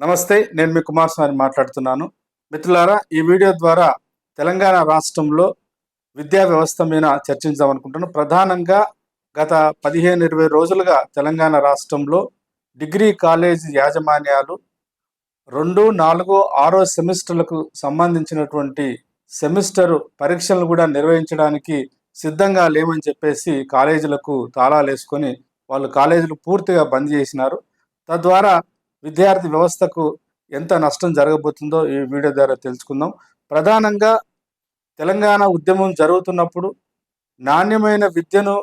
నమస్తే నేను మీ కుమార్ స్వామి మాట్లాడుతున్నాను. మిత్రులారా ఈ వీడియో ద్వారా తెలంగాణ రాష్ట్రంలో విద్యా వ్యవస్థ మీద చర్చించాం అనుకుంటున్నాను. ప్రధానంగా గత పదిహేను ఇరవై రోజులుగా తెలంగాణ రాష్ట్రంలో డిగ్రీ కాలేజీ యాజమాన్యాలు రెండు నాలుగు ఆరో సెమిస్టర్లకు సంబంధించినటువంటి సెమిస్టర్ పరీక్షలను కూడా నిర్వహించడానికి సిద్ధంగా లేమని చెప్పేసి కాలేజీలకు తాళాలు వేసుకొని వాళ్ళు కాలేజీలు పూర్తిగా బంద్ చేసినారు. తద్వారా విద్యార్థి వ్యవస్థకు ఎంత నష్టం జరగబోతుందో ఈ వీడియో ద్వారా తెలుసుకుందాం. ప్రధానంగా తెలంగాణ ఉద్యమం జరుగుతున్నప్పుడు నాణ్యమైన విద్యను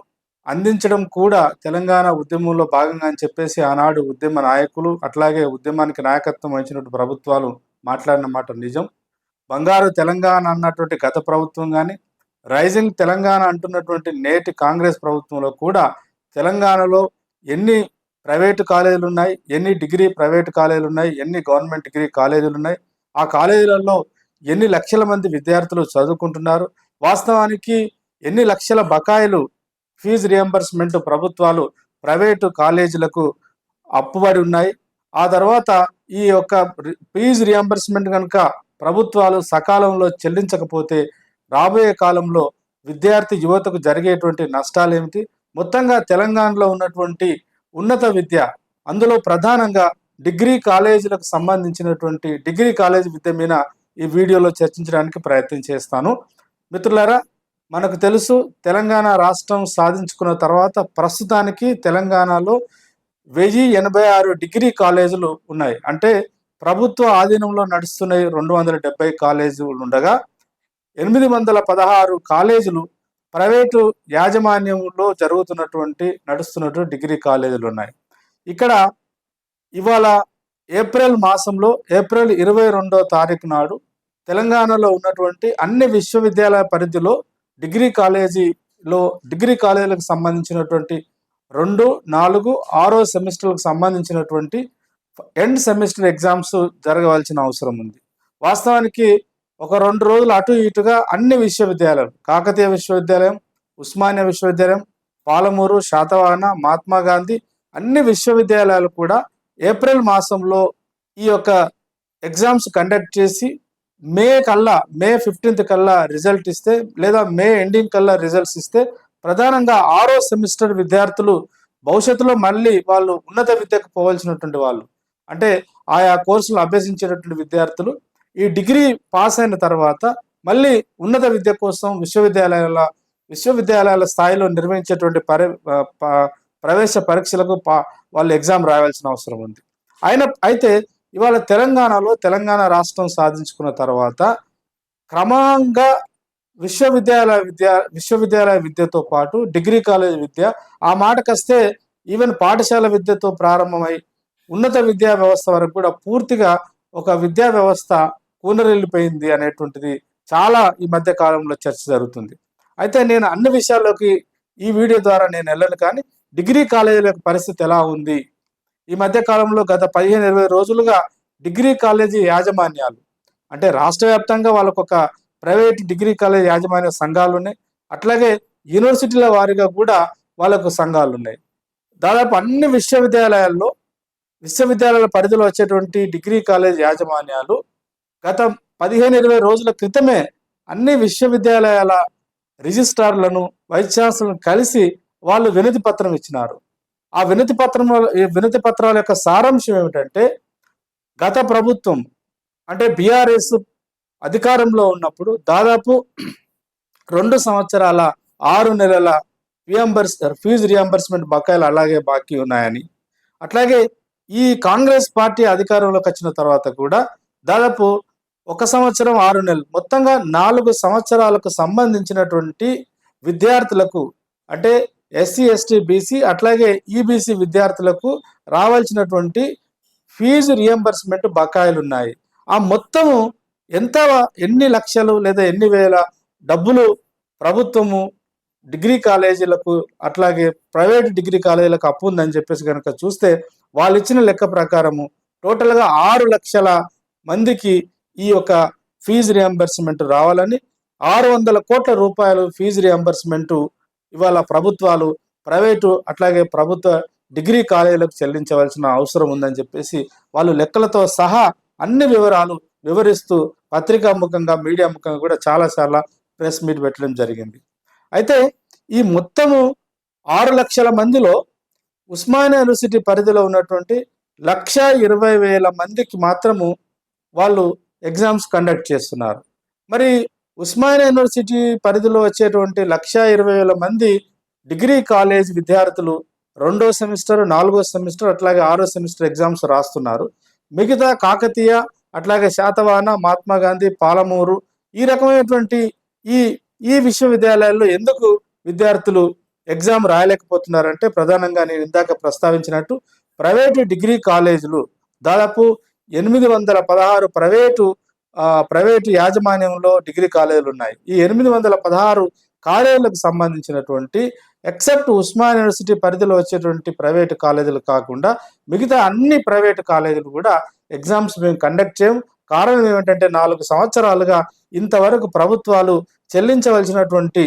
అందించడం కూడా తెలంగాణ ఉద్యమంలో భాగంగా అని చెప్పేసి ఆనాడు ఉద్యమ నాయకులు అట్లాగే ఉద్యమానికి నాయకత్వం వహించినటువంటి ప్రభుత్వాలు మాట్లాడిన మాట నిజం. బంగారు తెలంగాణ అన్నటువంటి గత ప్రభుత్వం కానీ రైజింగ్ తెలంగాణ అంటున్నటువంటి నేటి కాంగ్రెస్ ప్రభుత్వంలో కూడా తెలంగాణలో ఎన్ని ప్రైవేటు కాలేజీలు ఉన్నాయి ఎన్ని డిగ్రీ ప్రైవేటు కాలేజీలు ఉన్నాయి ఎన్ని గవర్నమెంట్ డిగ్రీ కాలేజీలు ఉన్నాయి ఆ కాలేజీలలో ఎన్ని లక్షల మంది విద్యార్థులు చదువుకుంటున్నారు వాస్తవానికి ఎన్ని లక్షల బకాయిలు ఫీజు రియంబర్స్మెంట్ ప్రభుత్వాలు ప్రైవేటు కాలేజీలకు అప్పుబడి ఉన్నాయి. ఆ తర్వాత ఈ యొక్క ఫీజు రియంబర్స్మెంట్ కనుక ప్రభుత్వాలు సకాలంలో చెల్లించకపోతే రాబోయే కాలంలో విద్యార్థి యువతకు జరిగేటువంటి నష్టాలు ఏమిటి మొత్తంగా తెలంగాణలో ఉన్నటువంటి ఉన్నత విద్య. అందులో ప్రధానంగా డిగ్రీ కాలేజీలకు సంబంధించినటువంటి డిగ్రీ కాలేజ్ విద్య మీద ఈ వీడియోలో చర్చించడానికి ప్రయత్నం చేస్తాను. మిత్రులారా మనకు తెలుసు తెలంగాణ రాష్ట్రం సాధించుకున్న తర్వాత ప్రస్తుతానికి తెలంగాణలో వెయ్యి ఎనభై ఆరు డిగ్రీ కాలేజీలు ఉన్నాయి. అంటే ప్రభుత్వ ఆధీనంలో నడుస్తున్నాయి రెండు వందల డెబ్బై కాలేజీలు ఉండగా ఎనిమిది వందల పదహారు కాలేజీలు ప్రైవేటు యాజమాన్యంలో జరుగుతున్నటువంటి నడుస్తున్నటువంటి డిగ్రీ కాలేజీలు ఉన్నాయి. ఇక్కడ ఇవాళ ఏప్రిల్ మాసంలో ఏప్రిల్ ఇరవై రెండో తారీఖు నాడు తెలంగాణలో ఉన్నటువంటి అన్ని విశ్వవిద్యాలయ పరిధిలో డిగ్రీ కాలేజీలో డిగ్రీ కాలేజీలకు సంబంధించినటువంటి రెండు నాలుగు ఆరో సెమిస్టర్లకు సంబంధించినటువంటి ఎండ్ సెమిస్టర్ ఎగ్జామ్స్ జరగవలసిన అవసరం ఉంది. వాస్తవానికి ఒక రెండు రోజులు అటు ఇటుగా అన్ని విశ్వవిద్యాలయాలు కాకతీయ విశ్వవిద్యాలయం ఉస్మానియా విశ్వవిద్యాలయం పాలమూరు శాతవాహన మహాత్మా గాంధీ అన్ని విశ్వవిద్యాలయాలు కూడా ఏప్రిల్ మాసంలో ఈ యొక్క ఎగ్జామ్స్ కండక్ట్ చేసి మే కల్లా మే ఫిఫ్టీన్త్ కల్లా రిజల్ట్ ఇస్తే లేదా మే ఎండింగ్ కల్లా రిజల్ట్స్ ఇస్తే ప్రధానంగా ఆరో సెమిస్టర్ విద్యార్థులు భవిష్యత్తులో మళ్ళీ వాళ్ళు ఉన్నత విద్యకు పోవాల్సినటువంటి వాళ్ళు. అంటే ఆయా కోర్సులు అభ్యసించేటటువంటి విద్యార్థులు ఈ డిగ్రీ పాస్ అయిన తర్వాత మళ్ళీ ఉన్నత విద్య కోసం విశ్వవిద్యాలయాల విశ్వవిద్యాలయాల స్థాయిలో నిర్వహించేటువంటి పరి ప్రవేశ పరీక్షలకు పా- వాళ్ళు ఎగ్జామ్ రాయాల్సిన అవసరం ఉంది. అయిన అయితే ఇవాళ తెలంగాణలో తెలంగాణ రాష్ట్రం సాధించుకున్న తర్వాత క్రమంగా విశ్వవిద్యాలయ విద్య విశ్వవిద్యాలయ విద్యతో పాటు డిగ్రీ కాలేజ్ విద్య ఆ మాటకొస్తే ఈవెన్ పాఠశాల విద్యతో ప్రారంభమై ఉన్నత విద్యా వ్యవస్థ వరకు కూడా పూర్తిగా ఒక విద్యా వ్యవస్థ కూనరెళ్ళిపోయింది అనేటువంటిది చాలా ఈ మధ్య కాలంలో చర్చ జరుగుతుంది. అయితే నేను అన్ని విషయాల్లోకి ఈ వీడియో ద్వారా నేను వెళ్ళను కానీ డిగ్రీ కాలేజీల పరిస్థితి ఎలా ఉంది? ఈ మధ్య కాలంలో గత పదిహేను ఇరవై రోజులుగా డిగ్రీ కాలేజీ యాజమాన్యాలు అంటే రాష్ట్ర వ్యాప్తంగా వాళ్ళకు ఒక ప్రైవేట్ డిగ్రీ కాలేజ్ యాజమాన్య సంఘాలు ఉన్నాయి. అట్లాగే యూనివర్సిటీల వారిగా కూడా వాళ్ళకు సంఘాలు ఉన్నాయి. దాదాపు అన్ని విశ్వవిద్యాలయాల్లో విశ్వవిద్యాలయాల పరిధిలో వచ్చేటువంటి డిగ్రీ కాలేజ్ యాజమాన్యాలు గత పదిహేను ఇరవై రోజుల క్రితమే అన్ని విశ్వవిద్యాలయాల రిజిస్ట్రార్లను వైస్ ఛాన్సలర్లను కలిసి వాళ్ళు వినతి పత్రం ఇచ్చినారు. ఆ వినతి పత్రం వినతి పత్రాల యొక్క సారాంశం ఏమిటంటే గత ప్రభుత్వం అంటే బీఆర్ఎస్ అధికారంలో ఉన్నప్పుడు దాదాపు రెండు సంవత్సరాల ఆరు నెలల రియంబర్స్ ఫీజు రియంబర్స్మెంట్ బకాయిలు అలాగే బాకీ ఉన్నాయని. అట్లాగే ఈ కాంగ్రెస్ పార్టీ అధికారంలోకి వచ్చిన తర్వాత కూడా దాదాపు ఒక సంవత్సరం ఆరు నెలలు. మొత్తంగా నాలుగు సంవత్సరాలకు సంబంధించినటువంటి విద్యార్థులకు అంటే ఎస్సీ ఎస్టీ బీసీ అట్లాగే ఈబీసీ విద్యార్థులకు రావాల్సినటువంటి ఫీజు రియంబర్స్మెంట్ బకాయిలు ఉన్నాయి ఆ మొత్తము ఎంత ఎన్ని లక్షలు లేదా ఎన్ని వేల డబ్బులు ప్రభుత్వము డిగ్రీ కాలేజీలకు అట్లాగే ప్రైవేట్ డిగ్రీ కాలేజీలకు అప్పు ఉందని చెప్పేసి కనుక చూస్తే వాళ్ళు ఇచ్చిన లెక్క ప్రకారము టోటల్గా ఆరు లక్షల మందికి ఈ యొక్క ఫీజు రియంబర్స్మెంట్ రావాలని ఆరు వందల కోట్ల రూపాయలు ఫీజు రియంబర్స్మెంట్ ఇవాళ ప్రభుత్వాలు ప్రైవేటు అట్లాగే ప్రభుత్వ డిగ్రీ కాలేజీలకు చెల్లించవలసిన అవసరం ఉందని చెప్పేసి వాళ్ళు లెక్కలతో సహా అన్ని వివరాలు వివరిస్తూ పత్రికా ముఖంగా మీడియా ముఖంగా కూడా చాలాసార్లు ప్రెస్ మీట్ పెట్టడం జరిగింది. అయితే ఈ మొత్తము ఆరు లక్షల మందిలో ఉస్మానియా యూనివర్సిటీ పరిధిలో ఉన్నటువంటి లక్ష ఇరవై వేల మందికి మాత్రము వాళ్ళు ఎగ్జామ్స్ కండక్ట్ చేస్తున్నారు. మరి ఉస్మానియా యూనివర్సిటీ పరిధిలో వచ్చేటువంటి లక్ష ఇరవై వేల మంది డిగ్రీ కాలేజ్ విద్యార్థులు రెండో సెమిస్టర్ నాలుగో సెమిస్టర్ అట్లాగే ఆరో సెమిస్టర్ ఎగ్జామ్స్ రాస్తున్నారు. మిగతా కాకతీయ అట్లాగే శాతవాహన మహాత్మా గాంధీ పాలమూరు ఈ రకమైనటువంటి ఈ ఈ విశ్వవిద్యాలయాల్లో ఎందుకు విద్యార్థులు ఎగ్జామ్ రాయలేకపోతున్నారంటే ప్రధానంగా నేను ఇందాక ప్రస్తావించినట్టు ప్రైవేటు డిగ్రీ కాలేజీలు దాదాపు ఎనిమిది వందల పదహారు ప్రైవేటు ప్రైవేటు యాజమాన్యంలో డిగ్రీ కాలేజీలు ఉన్నాయి. ఈ ఎనిమిది వందల పదహారు కాలేజీలకు సంబంధించినటువంటి ఎక్సెప్ట్ ఉస్మాన్ యూనివర్సిటీ పరిధిలో వచ్చేటువంటి ప్రైవేటు కాలేజీలు కాకుండా మిగతా అన్ని ప్రైవేటు కాలేజీలు కూడా ఎగ్జామ్స్ మేము కండక్ట్ చేయము కారణం ఏమిటంటే నాలుగు సంవత్సరాలుగా ఇంతవరకు ప్రభుత్వాలు చెల్లించవలసినటువంటి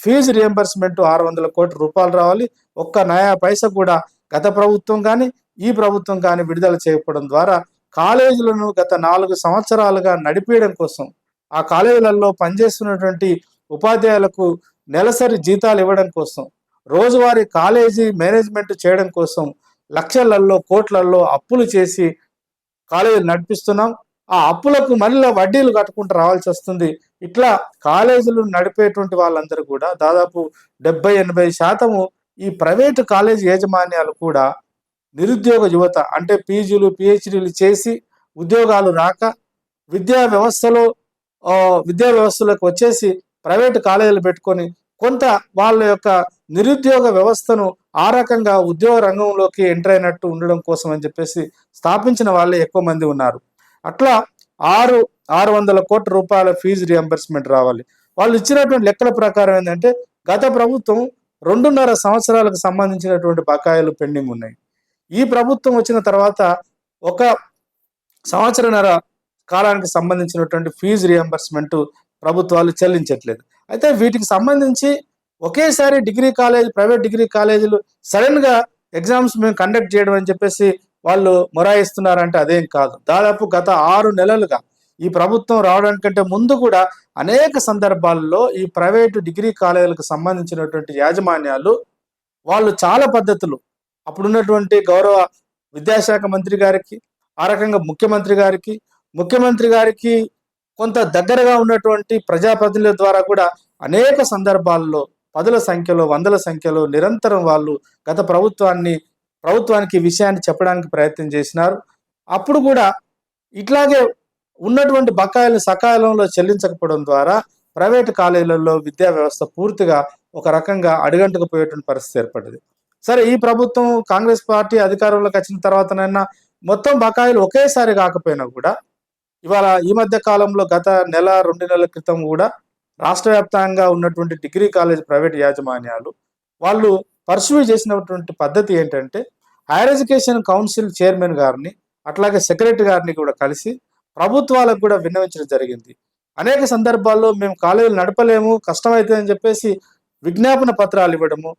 ఫీజు రియంబర్స్మెంట్ ఆరు వందల కోట్ల రూపాయలు రావాలి. ఒక్క నయా పైసా కూడా గత ప్రభుత్వం కానీ ఈ ప్రభుత్వం కానీ విడుదల చేయకపోవడం ద్వారా కాలేజీలను గత నాలుగు సంవత్సరాలుగా నడిపేయడం కోసం ఆ కాలేజీలలో పనిచేస్తున్నటువంటి ఉపాధ్యాయులకు నెలసరి జీతాలు ఇవ్వడం కోసం రోజువారీ కాలేజీ మేనేజ్మెంట్ చేయడం కోసం లక్షలల్లో కోట్లల్లో అప్పులు చేసి కాలేజీలు నడిపిస్తున్నాం. ఆ అప్పులకు మళ్ళీ వడ్డీలు కట్టుకుంటూ రావాల్సి వస్తుంది. ఇట్లా కాలేజీలు నడిపేటువంటి వాళ్ళందరూ కూడా దాదాపు డెబ్బై ఎనభై శాతము ఈ ప్రైవేటు కాలేజీ యాజమాన్యాలు కూడా నిరుద్యోగ యువత అంటే పీజీలు పిహెచ్డీలు చేసి ఉద్యోగాలు రాక విద్యా వ్యవస్థలో విద్యా వ్యవస్థలోకి వచ్చేసి ప్రైవేటు కాలేజీలు పెట్టుకొని కొంత వాళ్ళ యొక్క నిరుద్యోగ వ్యవస్థను ఆ రకంగా ఉద్యోగ రంగంలోకి ఎంటర్ అయినట్టు ఉండడం కోసం అని చెప్పేసి స్థాపించిన వాళ్ళే ఎక్కువ మంది ఉన్నారు. అట్లా ఆరు ఆరు వందల కోట్ల రూపాయల ఫీజు రియంబర్స్మెంట్ రావాలి. వాళ్ళు ఇచ్చినటువంటి లెక్కల ప్రకారం ఏంటంటే గత ప్రభుత్వం రెండున్నర సంవత్సరాలకు సంబంధించినటువంటి బకాయిలు పెండింగ్ ఉన్నాయి. ఈ ప్రభుత్వం వచ్చిన తర్వాత ఒక సంవత్సరన్నర కాలానికి సంబంధించినటువంటి ఫీజు రియంబర్స్మెంట్ ప్రభుత్వాలు చెల్లించట్లేదు. అయితే వీటికి సంబంధించి ఒకేసారి డిగ్రీ కాలేజ్ ప్రైవేట్ డిగ్రీ కాలేజీలు సడన్గా ఎగ్జామ్స్ మేము కండక్ట్ చేయడం అని చెప్పేసి వాళ్ళు మొరాయిస్తున్నారంటే అదేం కాదు. దాదాపు గత ఆరు నెలలుగా ఈ ప్రభుత్వం రావడానికంటే ముందు కూడా అనేక సందర్భాల్లో ఈ ప్రైవేటు డిగ్రీ కాలేజీలకు సంబంధించినటువంటి యాజమాన్యాలు వాళ్ళు చాలా పద్ధతులు అప్పుడున్నటువంటి గౌరవ విద్యాశాఖ మంత్రి గారికి ఆ రకంగా ముఖ్యమంత్రి గారికి ముఖ్యమంత్రి గారికి కొంత దగ్గరగా ఉన్నటువంటి ప్రజాప్రతినిధుల ద్వారా కూడా అనేక సందర్భాల్లో పదుల సంఖ్యలో వందల సంఖ్యలో నిరంతరం వాళ్ళు గత ప్రభుత్వాన్ని ప్రభుత్వానికి విషయాన్ని చెప్పడానికి ప్రయత్నం చేసినారు. అప్పుడు కూడా ఇట్లాగే ఉన్నటువంటి బకాయిలు సకాలంలో చెల్లించకపోవడం ద్వారా ప్రైవేటు కాలేజీలలో విద్యా వ్యవస్థ పూర్తిగా ఒక రకంగా అడుగంటుకుపోయేటువంటి పరిస్థితి ఏర్పడింది. సరే ఈ ప్రభుత్వం కాంగ్రెస్ పార్టీ అధికారంలోకి వచ్చిన తర్వాతనైనా మొత్తం బకాయిలు ఒకేసారి కాకపోయినా కూడా ఇవాళ ఈ మధ్య కాలంలో గత నెల రెండు నెలల క్రితం కూడా రాష్ట్ర వ్యాప్తంగా ఉన్నటువంటి డిగ్రీ కాలేజ్ ప్రైవేట్ యాజమాన్యాలు వాళ్ళు పర్సూ చేసినటువంటి పద్ధతి ఏంటంటే హైయర్ ఎడ్యుకేషన్ కౌన్సిల్ చైర్మన్ గారిని అట్లాగే సెక్రటరీ గారిని కూడా కలిసి ప్రభుత్వాలకు కూడా విన్నవించడం జరిగింది. అనేక సందర్భాల్లో మేము కాలేజీలు నడపలేము కష్టమైతే అని చెప్పేసి విజ్ఞాపన పత్రాలు ఇవ్వడము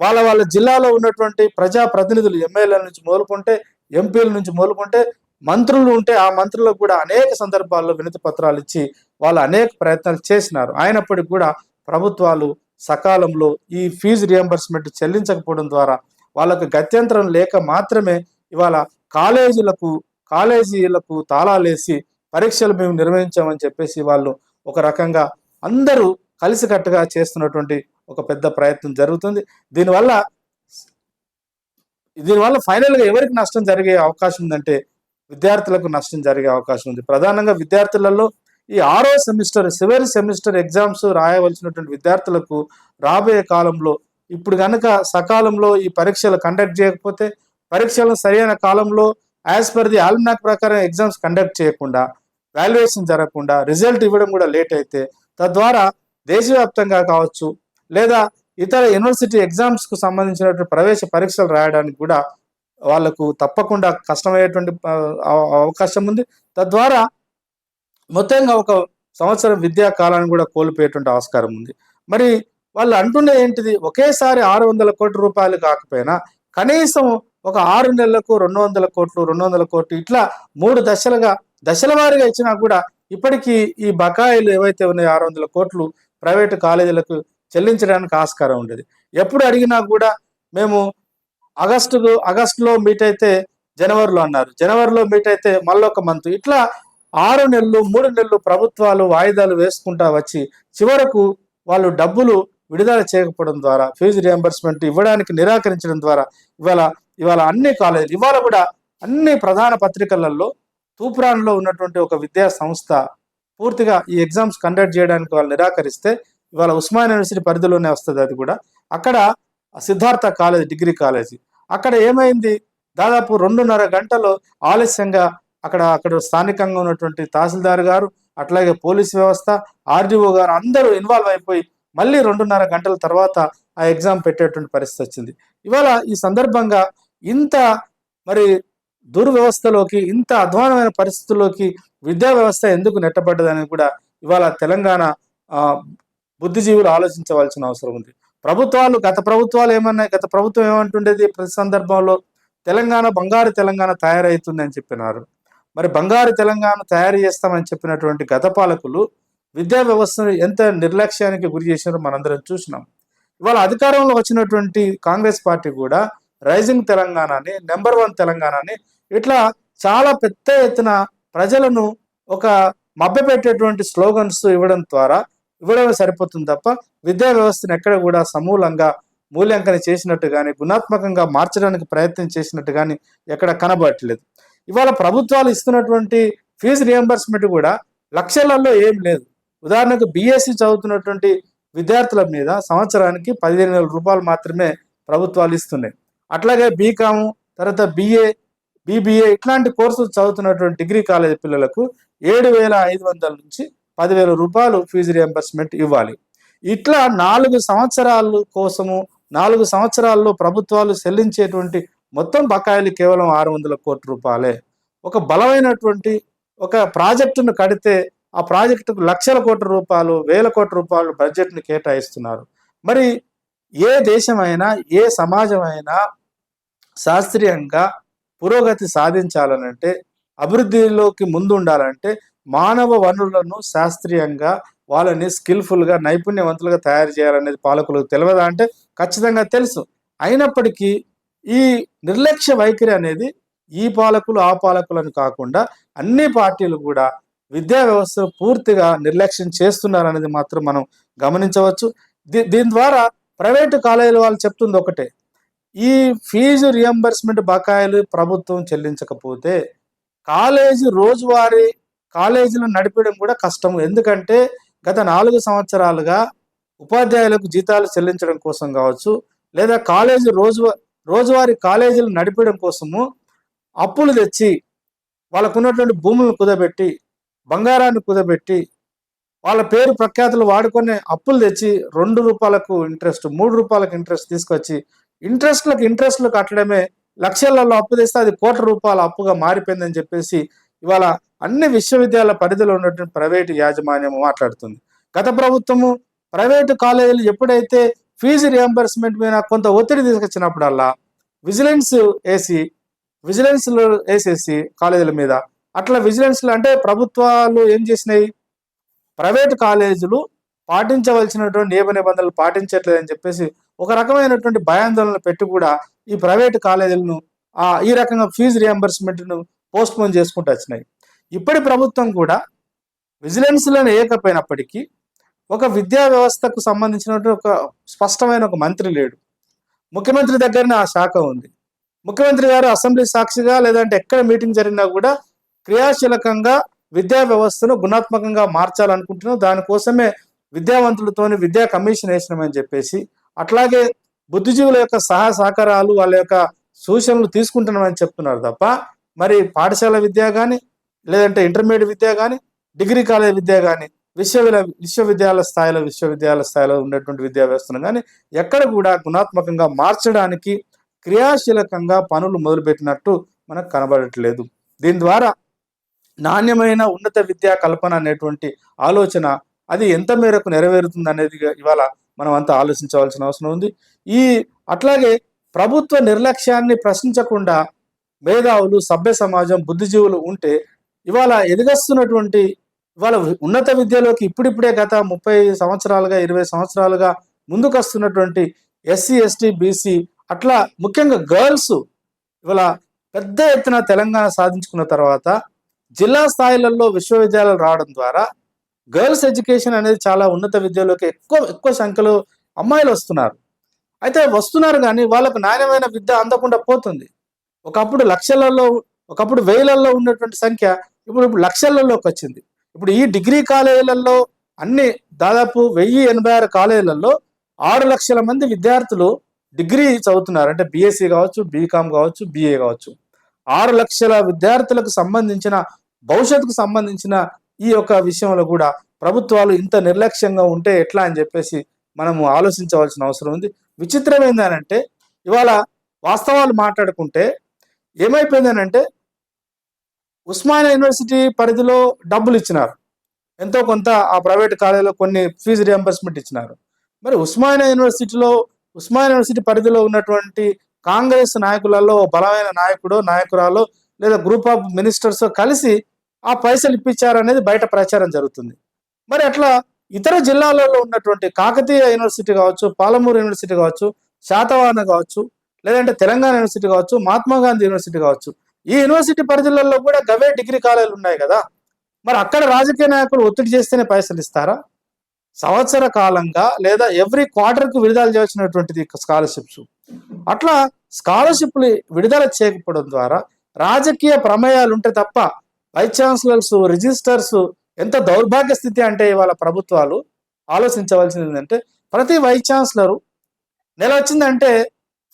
వాళ్ళ వాళ్ళ జిల్లాలో ఉన్నటువంటి ప్రజా ప్రతినిధులు ఎమ్మెల్యేల నుంచి మొదలుకుంటే ఎంపీల నుంచి మొదలుకుంటే మంత్రులు ఉంటే ఆ మంత్రులకు కూడా అనేక సందర్భాల్లో వినతి పత్రాలు ఇచ్చి వాళ్ళు అనేక ప్రయత్నాలు చేసినారు. అయినప్పటికీ కూడా ప్రభుత్వాలు సకాలంలో ఈ ఫీజు రియంబర్స్మెంట్ చెల్లించకపోవడం ద్వారా వాళ్ళకు గత్యంతరం లేక మాత్రమే ఇవాళ కాలేజీలకు కాలేజీలకు తాళాలేసి పరీక్షలు మేము నిర్వహించామని చెప్పేసి వాళ్ళు ఒక రకంగా అందరూ కలిసికట్టుగా చేస్తున్నటువంటి ఒక పెద్ద ప్రయత్నం జరుగుతుంది. దీనివల్ల దీనివల్ల ఫైనల్గా ఎవరికి నష్టం జరిగే అవకాశం ఉందంటే విద్యార్థులకు నష్టం జరిగే అవకాశం ఉంది. ప్రధానంగా విద్యార్థులలో ఈ ఆరో సెమిస్టర్ చివరి సెమిస్టర్ ఎగ్జామ్స్ రాయవలసినటువంటి విద్యార్థులకు రాబోయే కాలంలో ఇప్పుడు కనుక సకాలంలో ఈ పరీక్షలు కండక్ట్ చేయకపోతే పరీక్షలను సరైన కాలంలో యాజ్ పర్ ది ఆల్మనాక్ ప్రకారం ఎగ్జామ్స్ కండక్ట్ చేయకుండా వాల్యుయేషన్ జరగకుండా రిజల్ట్ ఇవ్వడం కూడా లేట్ అయితే తద్వారా దేశవ్యాప్తంగా కావచ్చు లేదా ఇతర యూనివర్సిటీ ఎగ్జామ్స్కు సంబంధించినటువంటి ప్రవేశ పరీక్షలు రాయడానికి కూడా వాళ్ళకు తప్పకుండా కష్టమయ్యేటువంటి అవకాశం ఉంది. తద్వారా మొత్తంగా ఒక సంవత్సరం విద్యా కాలాన్ని కూడా కోల్పోయేటువంటి ఆస్కారం ఉంది. మరి వాళ్ళు అంటుండే ఏంటిది? ఒకేసారి ఆరు వందల కోట్ల రూపాయలు కాకపోయినా కనీసం ఒక ఆరు నెలలకు రెండు వందల కోట్లు రెండు వందల కోట్లు ఇట్లా మూడు దశలుగా దశల వారీగా ఇచ్చినా కూడా ఇప్పటికీ ఈ బకాయిలు ఏవైతే ఉన్నాయో ఆరు వందల కోట్లు ప్రైవేటు కాలేజీలకు చెల్లించడానికి ఆస్కారం ఉండేది. ఎప్పుడు అడిగినా కూడా మేము ఆగస్టుకు ఆగస్టులో మీట్ అయితే జనవరిలో అన్నారు. జనవరిలో మీట్ అయితే మళ్ళొక మంత్ ఇట్లా ఆరు నెలలు మూడు నెలలు ప్రభుత్వాలు వాయిదాలు వేసుకుంటా వచ్చి చివరకు వాళ్ళు డబ్బులు విడుదల చేయకపోవడం ద్వారా ఫీజు రియంబర్స్మెంట్ ఇవ్వడానికి నిరాకరించడం ద్వారా ఇవాళ ఇవాళ అన్ని కాలేజీలు ఇవాళ కూడా అన్ని ప్రధాన పత్రికలలో తూప్రాన్లో ఉన్నటువంటి ఒక విద్యా సంస్థ పూర్తిగా ఈ ఎగ్జామ్స్ కండక్ట్ చేయడానికి వాళ్ళు నిరాకరిస్తే ఇవాళ ఉస్మాన్ యూనివర్సిటీ పరిధిలోనే వస్తుంది అది కూడా. అక్కడ సిద్ధార్థ కాలేజ్ డిగ్రీ కాలేజీ. అక్కడ ఏమైంది? దాదాపు రెండున్నర గంటలు ఆలస్యంగా అక్కడ అక్కడ స్థానికంగా ఉన్నటువంటి తహసీల్దార్ గారు అట్లాగే పోలీస్ వ్యవస్థ ఆర్డీఓ గారు అందరూ ఇన్వాల్వ్ అయిపోయి మళ్ళీ రెండున్నర గంటల తర్వాత ఆ ఎగ్జామ్ పెట్టేటువంటి పరిస్థితి వచ్చింది. ఇవాళ ఈ సందర్భంగా ఇంత మరి దుర్వ్యవస్థలోకి ఇంత అధ్వానమైన పరిస్థితుల్లోకి విద్యా వ్యవస్థ ఎందుకు నెట్టబడ్డదని కూడా ఇవాళ తెలంగాణ బుద్ధిజీవులు ఆలోచించవలసిన అవసరం ఉంది. ప్రభుత్వాలు గత ప్రభుత్వాలు ఏమన్నాయి? గత ప్రభుత్వం ఏమంటుండేది? ప్రతి సందర్భంలో తెలంగాణ బంగారు తెలంగాణ తయారవుతుంది అని చెప్పినారు. మరి బంగారు తెలంగాణ తయారు చేస్తామని చెప్పినటువంటి గత పాలకులు విద్యా వ్యవస్థను ఎంత నిర్లక్ష్యానికి గురి చేసినారో మనందరం చూసినాం. ఇవాళ అధికారంలో వచ్చినటువంటి కాంగ్రెస్ పార్టీ కూడా రైజింగ్ తెలంగాణని నెంబర్ వన్ తెలంగాణని ఇట్లా చాలా పెద్ద ఎత్తున ప్రజలను ఒక మభ్యపెట్టేటువంటి స్లోగన్స్ ఇవ్వడం ద్వారా ఇవ్వడమే సరిపోతుంది తప్ప విద్యా వ్యవస్థను ఎక్కడ కూడా సమూలంగా మూల్యాంకన చేసినట్టు కానీ గుణాత్మకంగా మార్చడానికి ప్రయత్నం చేసినట్టు కానీ ఎక్కడ కనబడట్లేదు. ఇవాళ ప్రభుత్వాలు ఇస్తున్నటువంటి ఫీజు రియంబర్స్మెంట్ కూడా లక్షలలో ఏం లేదు. ఉదాహరణకు బీఎస్సీ చదువుతున్నటువంటి విద్యార్థుల మీద సంవత్సరానికి పదిహేను వేల రూపాయలు మాత్రమే ప్రభుత్వాలు ఇస్తున్నాయి. అట్లాగే బీకాము తర్వాత బిఏ బీబీఏ ఇట్లాంటి కోర్సులు చదువుతున్నటువంటి డిగ్రీ కాలేజీ పిల్లలకు ఏడు వేల ఐదు వందల నుంచి పదివేల రూపాయలు ఫీజు రియంబర్స్మెంట్ ఇవ్వాలి. ఇట్లా నాలుగు సంవత్సరాల కోసము నాలుగు సంవత్సరాల్లో ప్రభుత్వాలు చెల్లించేటువంటి మొత్తం బకాయిలు కేవలం ఆరు వందల కోట్ల రూపాయలే. ఒక బలమైనటువంటి ఒక ప్రాజెక్టును కడితే ఆ ప్రాజెక్టుకు లక్షల కోట్ల రూపాయలు వేల కోట్ల రూపాయలు బడ్జెట్ను కేటాయిస్తున్నారు. మరి ఏ దేశమైనా ఏ సమాజమైనా శాస్త్రీయంగా పురోగతి సాధించాలనంటే అభివృద్ధిలోకి ముందు ఉండాలంటే మానవ వనరులను శాస్త్రీయంగా వాళ్ళని స్కిల్ఫుల్గా నైపుణ్యవంతులుగా తయారు చేయాలనేది పాలకులకు తెలియదా అంటే ఖచ్చితంగా తెలుసు. అయినప్పటికీ ఈ నిర్లక్ష్య వైఖరి అనేది ఈ పాలకులు ఆ పాలకులను కాకుండా అన్ని పార్టీలు కూడా విద్యా వ్యవస్థ పూర్తిగా నిర్లక్ష్యం చేస్తున్నారు అనేది మాత్రం మనం గమనించవచ్చు. దీ దీని ద్వారా ప్రైవేటు కాలేజీల వాళ్ళు చెప్తుంది ఒకటే ఈ ఫీజు రియంబర్స్మెంట్ బకాయిలు ప్రభుత్వం చెల్లించకపోతే కాలేజీ రోజువారీ కాలేజీలు నడిపడం కూడా కష్టం ఎందుకంటే గత నాలుగు సంవత్సరాలుగా ఉపాధ్యాయులకు జీతాలు చెల్లించడం కోసం కావచ్చు లేదా కాలేజీ రోజు రోజువారీ కాలేజీలు నడిపడం కోసము అప్పులు తెచ్చి వాళ్ళకు ఉన్నటువంటి భూములను కుదబెట్టి బంగారాన్ని కుదబెట్టి వాళ్ళ పేరు ప్రఖ్యాతులు వాడుకొని అప్పులు తెచ్చి రెండు రూపాయలకు ఇంట్రెస్ట్ మూడు రూపాయలకు ఇంట్రెస్ట్ తీసుకొచ్చి ఇంట్రెస్ట్లకు ఇంట్రెస్ట్లు కట్టడమే లక్షలలో అప్పు తెస్తే అది కోట్ల రూపాయల అప్పుగా మారిపోయిందని చెప్పేసి ఇవాళ అన్ని విశ్వవిద్యాలయ పరిధిలో ఉన్నటువంటి ప్రైవేటు యాజమాన్యం మాట్లాడుతుంది. గత ప్రభుత్వము ప్రైవేటు కాలేజీలు ఎప్పుడైతే ఫీజు రియంబర్స్మెంట్ మీద కొంత ఒత్తిడి తీసుకొచ్చినప్పుడల్లా విజిలెన్స్ వేసి విజిలెన్స్ వేసేసి కాలేజీల మీద అట్లా విజిలెన్స్లు అంటే ప్రభుత్వాలు ఏం చేసినాయి? ప్రైవేట్ కాలేజీలు పాటించవలసినటువంటి నియమ నిబంధనలు పాటించట్లేదని చెప్పేసి ఒక రకమైనటువంటి భయాందోళన పెట్టి కూడా ఈ ప్రైవేట్ కాలేజీలను ఈ రకంగా ఫీజు రియంబర్స్మెంట్ను పోస్ట్ పోన్ చేసుకుంటూ వచ్చినాయి. ఇప్పటి ప్రభుత్వం కూడా విజిలెన్స్లను ఏకపోయినప్పటికీ ఒక విద్యా వ్యవస్థకు సంబంధించినటువంటి ఒక స్పష్టమైన ఒక మంత్రి లేడు. ముఖ్యమంత్రి దగ్గరనే ఆ శాఖ ఉంది. ముఖ్యమంత్రి గారు అసెంబ్లీ సాక్షిగా లేదంటే ఎక్కడ మీటింగ్ జరిగినా కూడా క్రియాశీలకంగా విద్యా వ్యవస్థను గుణాత్మకంగా మార్చాలనుకుంటున్నాం. దానికోసమే విద్యావంతులతోని విద్యా కమిషన్ వేసినామని చెప్పేసి అట్లాగే బుద్ధిజీవుల యొక్క సహాయ సహకారాలు వాళ్ళ యొక్క సూచనలు తీసుకుంటున్నామని చెప్తున్నారు తప్ప మరి పాఠశాల విద్య కానీ లేదంటే ఇంటర్మీడియట్ విద్య కానీ డిగ్రీ కాలేజ్ విద్య కానీ విశ్వవిద్యాలయ విశ్వవిద్యాలయ స్థాయిలో విశ్వవిద్యాలయ స్థాయిలో ఉన్నటువంటి విద్యా వ్యవస్థను కానీ ఎక్కడ కూడా గుణాత్మకంగా మార్చడానికి క్రియాశీలకంగా పనులు మొదలుపెట్టినట్టు మనకు కనబడట్లేదు. దీని ద్వారా నాణ్యమైన ఉన్నత విద్యా కల్పన అనేటువంటి ఆలోచన అది ఎంత మేరకు నెరవేరుతుంది అనేది ఇవాళ మనం అంతా ఆలోచించవలసిన అవసరం ఉంది. ఈ అట్లాగే ప్రభుత్వ నిర్లక్ష్యాన్ని ప్రశ్నించకుండా మేధావులు సభ్య సమాజం బుద్ధిజీవులు ఉంటే ఇవాళ ఎదిగస్తున్నటువంటి ఇవాళ ఉన్నత విద్యలోకి ఇప్పుడిప్పుడే గత ముప్పై సంవత్సరాలుగా ఇరవై సంవత్సరాలుగా ముందుకొస్తున్నటువంటి ఎస్సీ ఎస్టీ బీసీ అట్లా ముఖ్యంగా గర్ల్స్ ఇవాళ పెద్ద ఎత్తున తెలంగాణ సాధించుకున్న తర్వాత జిల్లా స్థాయిలలో విశ్వవిద్యాలయాలు రావడం ద్వారా గర్ల్స్ ఎడ్యుకేషన్ అనేది చాలా ఉన్నత విద్యలోకి ఎక్కువ ఎక్కువ సంఖ్యలో అమ్మాయిలు వస్తున్నారు. అయితే వస్తున్నారు కానీ వాళ్ళకు నాణ్యమైన విద్య అందకుండా పోతుంది. ఒకప్పుడు లక్షలలో ఒకప్పుడు వేలల్లో ఉన్నటువంటి సంఖ్య ఇప్పుడు ఇప్పుడు లక్షలలోకి వచ్చింది. ఇప్పుడు ఈ డిగ్రీ కాలేజీలలో అన్ని దాదాపు వెయ్యి ఎనభై ఆరు కాలేజీలలో ఆరు లక్షల మంది విద్యార్థులు డిగ్రీ చదువుతున్నారు. అంటే బీఎస్సీ కావచ్చు బీకామ్ కావచ్చు బిఏ కావచ్చు. ఆరు లక్షల విద్యార్థులకు సంబంధించిన భవిష్యత్తుకు సంబంధించిన ఈ యొక్క విషయంలో కూడా ప్రభుత్వాలు ఇంత నిర్లక్ష్యంగా ఉంటే ఎట్లా అని చెప్పేసి మనము ఆలోచించవలసిన అవసరం ఉంది. విచిత్రం ఏంటంటే ఇవాళ వాస్తవాలు మాట్లాడుకుంటే ఏమైపోయిందనంటే ఉస్మానియా యూనివర్సిటీ పరిధిలో డబ్బులు ఇచ్చినారు. ఎంతో కొంత ఆ ప్రైవేట్ కాలేజీలో కొన్ని ఫీజు రియంబర్స్మెంట్ ఇచ్చినారు. మరి ఉస్మానియా యూనివర్సిటీలో ఉస్మానియా యూనివర్సిటీ పరిధిలో ఉన్నటువంటి కాంగ్రెస్ నాయకులలో బలమైన నాయకుడు నాయకురాలు లేదా గ్రూప్ ఆఫ్ మినిస్టర్స్ కలిసి ఆ పైసలు ఇప్పించారనేది బయట ప్రచారం జరుగుతుంది. మరి అట్లా ఇతర జిల్లాలలో ఉన్నటువంటి కాకతీయ యూనివర్సిటీ కావచ్చు పాలమూరు యూనివర్సిటీ కావచ్చు శాతవాహన కావచ్చు లేదంటే తెలంగాణ యూనివర్సిటీ కావచ్చు మహాత్మా గాంధీ యూనివర్సిటీ కావచ్చు ఈ యూనివర్సిటీ పరిధిలలో కూడా గవే డిగ్రీ కాలేజీలు ఉన్నాయి కదా. మరి అక్కడ రాజకీయ నాయకులు ఒత్తిడి చేస్తేనే పైసలు ఇస్తారా? సంవత్సర కాలంగా లేదా ఎవ్రీ క్వార్టర్కి విడుదల చేసినటువంటిది స్కాలర్షిప్స్. అట్లా స్కాలర్షిప్లు విడుదల చేయకపోవడం ద్వారా రాజకీయ ప్రమేయాలు ఉంటే తప్ప వైస్ ఛాన్సలర్స్ రిజిస్టర్స్ ఎంత దౌర్భాగ్య స్థితి అంటే ఇవాళ ప్రభుత్వాలు ఆలోచించవలసింది ఏంటంటే ప్రతి వైస్ ఛాన్సలరు నెల వచ్చిందంటే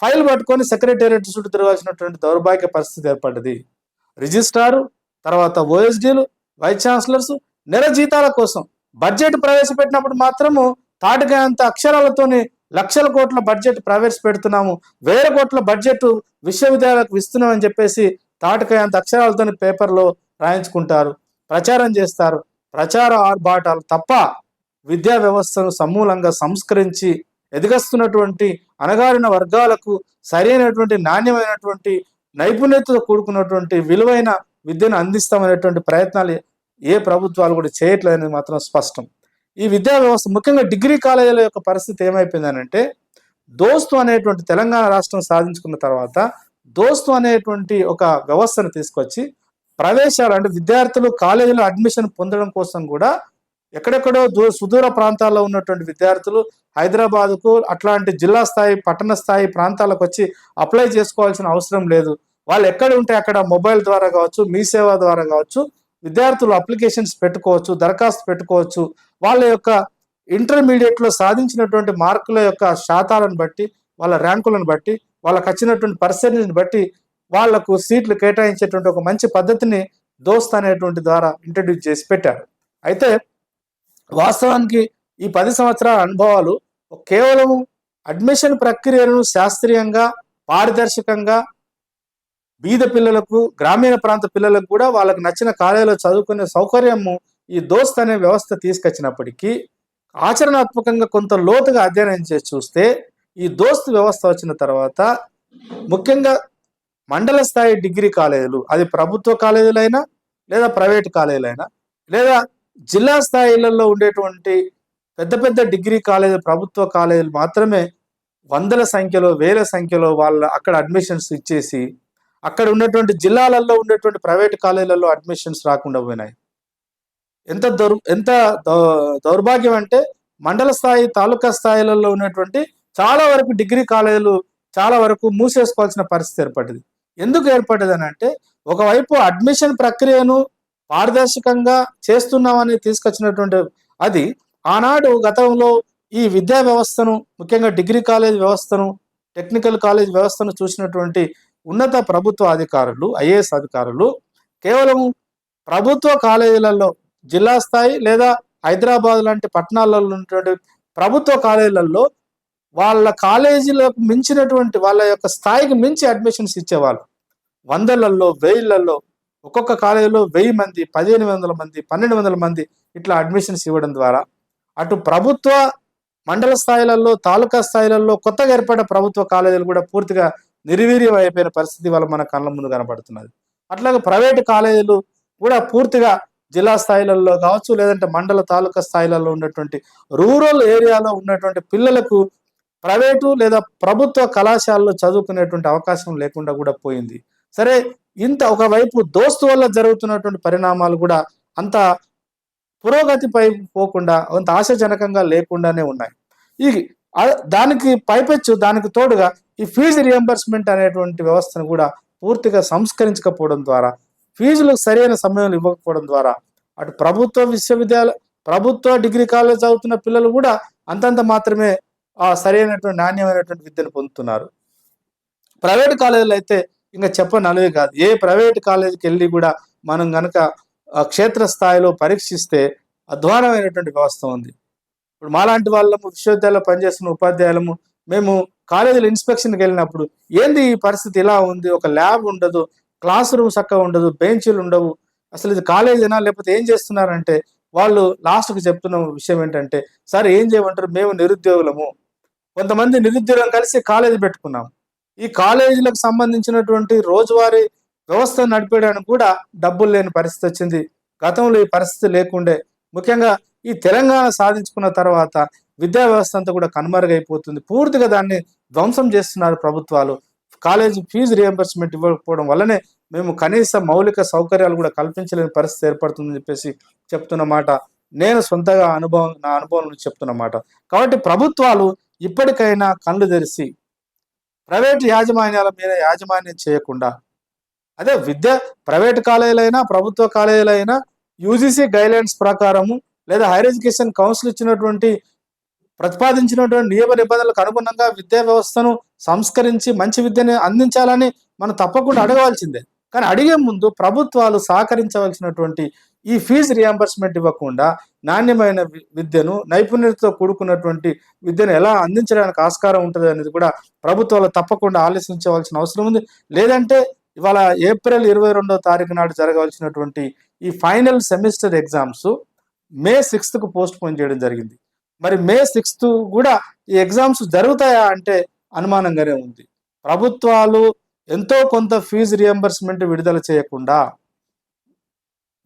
ఫైల్ పట్టుకొని సెక్రటేరియట్ చుట్టూ తిరగాల్సినటువంటి దౌర్భాగ్య పరిస్థితి ఏర్పడ్డది. రిజిస్ట్రారు తర్వాత ఓఎస్డీలు వైస్ ఛాన్సలర్స్ నెల జీతాల కోసం బడ్జెట్ ప్రవేశపెట్టినప్పుడు మాత్రము తాటికాయంత అక్షరాలతోని లక్షల కోట్ల బడ్జెట్ ప్రవేశపెడుతున్నాము. వేల కోట్ల బడ్జెట్ విశ్వవిద్యాలయాలకు ఇస్తున్నామని చెప్పేసి తాటికాయంత అక్షరాలతోని పేపర్లో రాయించుకుంటారు. ప్రచారం చేస్తారు. ప్రచార ఆర్భాటాలు తప్ప విద్యా వ్యవస్థను సమూలంగా సంస్కరించి ఎదిగస్తున్నటువంటి అణగారిన వర్గాలకు సరైనటువంటి నాణ్యమైనటువంటి నైపుణ్యతతో కూడుకున్నటువంటి విలువైన విద్యను అందిస్తామనేటువంటి ప్రయత్నాలు ఏ ప్రభుత్వాలు కూడా చేయట్లేదని మాత్రం స్పష్టం. ఈ విద్యా వ్యవస్థ ముఖ్యంగా డిగ్రీ కాలేజీల యొక్క పరిస్థితి ఏమైపోయిందనంటే దోస్తు అనేటువంటి తెలంగాణ రాష్ట్రం సాధించుకున్న తర్వాత దోస్తు అనేటువంటి ఒక వ్యవస్థను తీసుకొచ్చి ప్రవేశాలు అంటే విద్యార్థులు కాలేజీలో అడ్మిషన్ పొందడం కోసం కూడా ఎక్కడెక్కడో దూ సుదూర ప్రాంతాల్లో ఉన్నటువంటి విద్యార్థులు హైదరాబాద్కు అట్లాంటి జిల్లా స్థాయి పట్టణ స్థాయి ప్రాంతాలకు వచ్చి అప్లై చేసుకోవాల్సిన అవసరం లేదు. వాళ్ళు ఎక్కడ ఉంటే అక్కడ మొబైల్ ద్వారా కావచ్చు మీ సేవ ద్వారా కావచ్చు విద్యార్థులు అప్లికేషన్స్ పెట్టుకోవచ్చు దరఖాస్తు పెట్టుకోవచ్చు. వాళ్ళ యొక్క ఇంటర్మీడియట్లో సాధించినటువంటి మార్కుల యొక్క శాతాలను బట్టి వాళ్ళ ర్యాంకులను బట్టి వాళ్ళకి వచ్చినటువంటి పర్సెంటేజ్ని బట్టి వాళ్ళకు సీట్లు కేటాయించేటువంటి ఒక మంచి పద్ధతిని దోస్త్ అనేటువంటి ద్వారా ఇంట్రడ్యూస్ చేసి పెట్టారు. అయితే వాస్తవానికి ఈ పది సంవత్సరాల అనుభవాలు కేవలం అడ్మిషన్ ప్రక్రియను శాస్త్రీయంగా పారదర్శకంగా బీద పిల్లలకు గ్రామీణ ప్రాంత పిల్లలకు కూడా వాళ్ళకు నచ్చిన కాలేజీలో చదువుకునే సౌకర్యము ఈ దోస్త్ అనే వ్యవస్థ తీసుకొచ్చినప్పటికీ ఆచరణాత్మకంగా కొంత లోతుగా అధ్యయనం చేసి చూస్తే ఈ దోస్త్ వ్యవస్థ వచ్చిన తర్వాత ముఖ్యంగా మండల స్థాయి డిగ్రీ కాలేజీలు అది ప్రభుత్వ కాలేజీలైనా లేదా ప్రైవేట్ కాలేజీలైనా లేదా జిల్లా స్థాయిలలో ఉండేటువంటి పెద్ద పెద్ద డిగ్రీ కాలేజీ ప్రభుత్వ కాలేజీలు మాత్రమే వందల సంఖ్యలో వేల సంఖ్యలో వాళ్ళ అక్కడ అడ్మిషన్స్ ఇచ్చేసి అక్కడ ఉన్నటువంటి జిల్లాలలో ఉండేటువంటి ప్రైవేట్ కాలేజీలలో అడ్మిషన్స్ రాకుండా పోయినాయి. ఎంత దౌర్ ఎంత దౌ- దౌర్భాగ్యం అంటే మండల స్థాయి తాలూకా స్థాయిలలో ఉన్నటువంటి చాలా వరకు డిగ్రీ కాలేజీలు చాలా వరకు మూసేసుకోవాల్సిన పరిస్థితి ఏర్పడింది ఎందుకు ఏర్పడ్డది అని అంటే ఒకవైపు అడ్మిషన్ ప్రక్రియను పారదర్శకంగా చేస్తున్నామని తీసుకొచ్చినటువంటి అది ఆనాడు గతంలో ఈ విద్యా వ్యవస్థను ముఖ్యంగా డిగ్రీ కాలేజ్ వ్యవస్థను టెక్నికల్ కాలేజ్ వ్యవస్థను చూసినటువంటి ఉన్నత ప్రభుత్వ అధికారులు ఐఏఎస్ అధికారులు కేవలం ప్రభుత్వ కాలేజీలలో జిల్లా స్థాయి లేదా హైదరాబాద్ లాంటి పట్టణాలలో ఉన్నటువంటి ప్రభుత్వ కాలేజీలలో వాళ్ళ కాలేజీలకు మించినటువంటి వాళ్ళ యొక్క స్థాయికి మించి అడ్మిషన్స్ ఇచ్చేవాళ్ళు. వందలలో వెయ్యిలలో ఒక్కొక్క కాలేజీలో వెయ్యి మంది పదిహేను వందల మంది పన్నెండు వందల మంది ఇట్లా అడ్మిషన్స్ ఇవ్వడం ద్వారా అటు ప్రభుత్వ మండల స్థాయిలలో తాలూకా స్థాయిలలో కొత్తగా ఏర్పడిన ప్రభుత్వ కాలేజీలు కూడా పూర్తిగా నిర్వీర్యం అయిపోయిన పరిస్థితి వల్ల మన కళ్ళ ముందు కనబడుతున్నది అట్లాగే ప్రైవేటు కాలేజీలు కూడా పూర్తిగా జిల్లా స్థాయిలలో కావచ్చు లేదంటే మండల తాలూకా స్థాయిలలో ఉన్నటువంటి రూరల్ ఏరియాలో ఉన్నటువంటి పిల్లలకు ప్రైవేటు లేదా ప్రభుత్వ కళాశాలలో చదువుకునేటువంటి అవకాశం లేకుండా కూడా పోయింది. సరే ఇంత ఒకవైపు దోస్తు వల్ల జరుగుతున్నటువంటి పరిణామాలు కూడా అంత పురోగతిపై పోకుండా అంత ఆశాజనకంగా లేకుండానే ఉన్నాయి. ఈ దానికి పైపెచ్చు దానికి తోడుగా ఈ ఫీజు రియంబర్స్మెంట్ అనేటువంటి వ్యవస్థను కూడా పూర్తిగా సంస్కరించకపోవడం ద్వారా ఫీజులు సరైన సమయంలో ఇవ్వకపోవడం ద్వారా అటు ప్రభుత్వ విశ్వవిద్యాలయ ప్రభుత్వ డిగ్రీ కాలేజ్ చదువుతున్న పిల్లలు కూడా అంతంత మాత్రమే సరైనటువంటి నాణ్యమైనటువంటి విద్యను పొందుతున్నారు. ప్రైవేట్ కాలేజీలో అయితే ఇంకా చెప్పనలవే కాదు. ఏ ప్రైవేట్ కాలేజీకి వెళ్ళి కూడా మనం గనక ఆ, క్షేత్రస్థాయిలో పరీక్షిస్తే అధ్వానమైనటువంటి వ్యవస్థ ఉంది. ఇప్పుడు మాలాంటి వాళ్ళము విశ్వవిద్యాలయంలో పనిచేస్తున్న ఉపాధ్యాయులము మేము కాలేజీలో ఇన్స్పెక్షన్కి వెళ్ళినప్పుడు ఏంది ఈ పరిస్థితి ఇలా ఉంది? ఒక ల్యాబ్ ఉండదు క్లాస్ రూమ్ చక్కగా ఉండదు బెంచీలు ఉండవు. అసలు ఇది కాలేజీనా? లేకపోతే ఏం చేస్తున్నారంటే వాళ్ళు లాస్ట్కి చెప్తున్న విషయం ఏంటంటే సార్ ఏం చేయమంటారు? మేము నిరుద్యోగులము. కొంతమంది నిరుద్యోగం కలిసి కాలేజీ పెట్టుకున్నాం. ఈ కాలేజీలకు సంబంధించినటువంటి రోజువారీ వ్యవస్థ నడిపేయడానికి కూడా డబ్బులు లేని పరిస్థితి వచ్చింది. గతంలో ఈ పరిస్థితి లేకుండే. ముఖ్యంగా ఈ తెలంగాణ సాధించుకున్న తర్వాత విద్యా వ్యవస్థ అంతా కూడా కనుమరుగైపోతుంది. పూర్తిగా దాన్ని ధ్వంసం చేస్తున్నారు ప్రభుత్వాలు. కాలేజీ ఫీజు రియంబర్స్మెంట్ ఇవ్వకపోవడం వల్లనే మేము కనీస మౌలిక సౌకర్యాలు కూడా కల్పించలేని పరిస్థితి ఏర్పడుతుందని చెప్పేసి చెప్తున్న మాట. నేను సొంతగా అనుభవం నా అనుభవం నుంచి చెప్తున్న మాట. కాబట్టి ప్రభుత్వాలు ఇప్పటికైనా కళ్ళు తెరిచి ప్రైవేట్ యాజమాన్యాల మీద యాజమాన్యం చేయకుండా అదే విద్య ప్రైవేట్ కాలేజీలైనా ప్రభుత్వ కాలేజీలైనా యూజీసీ గైడ్లైన్స్ ప్రకారము లేదా హైయర్ ఎడ్యుకేషన్ కౌన్సిల్ ఇచ్చినటువంటి ప్రతిపాదించినటువంటి నియమ నిబంధనలకు అనుగుణంగా విద్యా వ్యవస్థను సంస్కరించి మంచి విద్యను అందించాలని మనం తప్పకుండా అడగవలసిందే. కానీ అడిగే ముందు ప్రభుత్వాలు సహకరించవలసినటువంటి ఈ ఫీజు రియంబర్స్మెంట్ ఇవ్వకుండా నాణ్యమైన వి- విద్యను నైపుణ్యతతో కూడుకున్నటువంటి విద్యను ఎలా అందించడానికి ఆస్కారం ఉంటుంది అనేది కూడా ప్రభుత్వాలు తప్పకుండా ఆలోచించవలసిన అవసరం ఉంది. లేదంటే ఇవాళ ఏప్రిల్ ఇరవై రెండవ తారీఖు నాడు జరగవలసినటువంటి ఈ ఫైనల్ సెమిస్టర్ ఎగ్జామ్స్ మే సిక్స్త్కు పోస్ట్ పోన్ చేయడం జరిగింది. మరి మే సిక్స్త్ కూడా ఈ ఎగ్జామ్స్ జరుగుతాయా అంటే అనుమానంగానే ఉంది. ప్రభుత్వాలు ఎంతో కొంత ఫీజు రియంబర్స్మెంట్ విడుదల చేయకుండా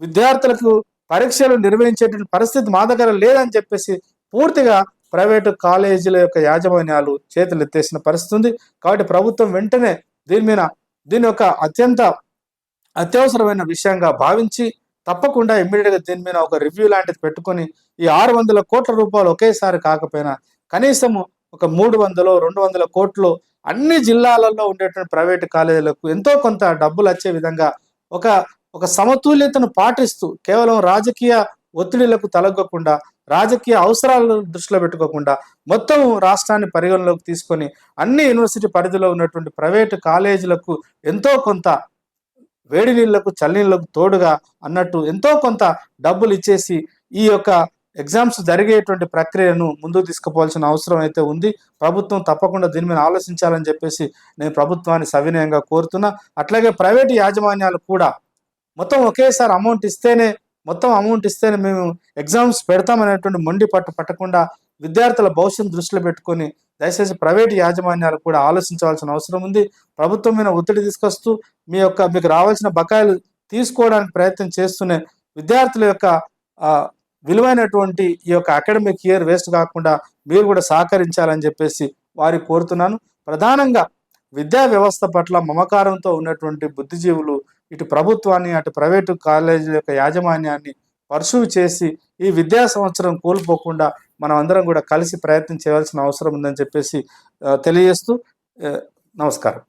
విద్యార్థులకు పరీక్షలు నిర్వహించేటువంటి పరిస్థితి మా దగ్గర లేదని చెప్పేసి పూర్తిగా ప్రైవేటు కాలేజీల యొక్క యాజమాన్యాలు చేతులు ఎత్తేసిన పరిస్థితి ఉంది. కాబట్టి ప్రభుత్వం వెంటనే దీని మీద దీని యొక్క అత్యంత అత్యవసరమైన విషయంగా భావించి తప్పకుండా ఇమ్మీడియట్గా దీని మీద ఒక రివ్యూ లాంటిది పెట్టుకొని ఈ ఆరు వందల కోట్ల రూపాయలు ఒకేసారి కాకపోయినా కనీసము ఒక మూడు వందలు రెండు వందల కోట్లు అన్ని జిల్లాలలో ఉండేటువంటి ప్రైవేట్ కాలేజీలకు ఎంతో కొంత డబ్బులు వచ్చే విధంగా ఒక ఒక సమతుల్యతను పాటిస్తూ కేవలం రాజకీయ ఒత్తిడిలకు తలగ్గకుండా రాజకీయ అవసరాలను దృష్టిలో పెట్టుకోకుండా మొత్తం రాష్ట్రాన్ని పరిగణలోకి తీసుకొని అన్ని యూనివర్సిటీ పరిధిలో ఉన్నటువంటి ప్రైవేటు కాలేజీలకు ఎంతో కొంత వేడి నీళ్ళకు చల్లనీళ్ళకు తోడుగా అన్నట్టు ఎంతో కొంత డబ్బులు ఇచ్చేసి ఈ యొక్క ఎగ్జామ్స్ జరిగేటువంటి ప్రక్రియను ముందుకు తీసుకుపోవాల్సిన అవసరం అయితే ఉంది. ప్రభుత్వం తప్పకుండా దీని మీద ఆలోచించాలని చెప్పేసి నేను ప్రభుత్వాన్ని సవినయంగా కోరుతున్నా. అట్లాగే ప్రైవేటు యాజమాన్యాలు కూడా మొత్తం ఒకేసారి అమౌంట్ ఇస్తేనే మొత్తం అమౌంట్ ఇస్తేనే మేము ఎగ్జామ్స్ పెడతామనేటువంటి మొండి పట్టు పట్టకుండా విద్యార్థుల భవిష్యత్తు దృష్టిలో పెట్టుకొని దయచేసి ప్రైవేట్ యాజమాన్యాలు కూడా ఆలోచించవలసిన అవసరం ఉంది. ప్రభుత్వం మీద ఒత్తిడి తీసుకొస్తూ మీ యొక్క మీకు రావాల్సిన బకాయిలు తీసుకోవడానికి ప్రయత్నం చేస్తూనే విద్యార్థుల యొక్క విలువైనటువంటి ఈ యొక్క అకాడమిక్ ఇయర్ వేస్ట్ కాకుండా మీరు కూడా సహకరించాలని చెప్పేసి వారికి కోరుతున్నాను. ప్రధానంగా విద్యా వ్యవస్థ పట్ల మమకారంతో ఉన్నటువంటి బుద్ధిజీవులు ఇటు ప్రభుత్వాన్ని అటు ప్రైవేటు కాలేజీల యొక్క యాజమాన్యాన్ని పర్సూ చేసి ఈ విద్యా సంవత్సరం కోల్పోకుండా మనం అందరం కూడా కలిసి ప్రయత్నం చేయాల్సిన అవసరం ఉందని చెప్పేసి తెలియజేస్తూ నమస్కారం.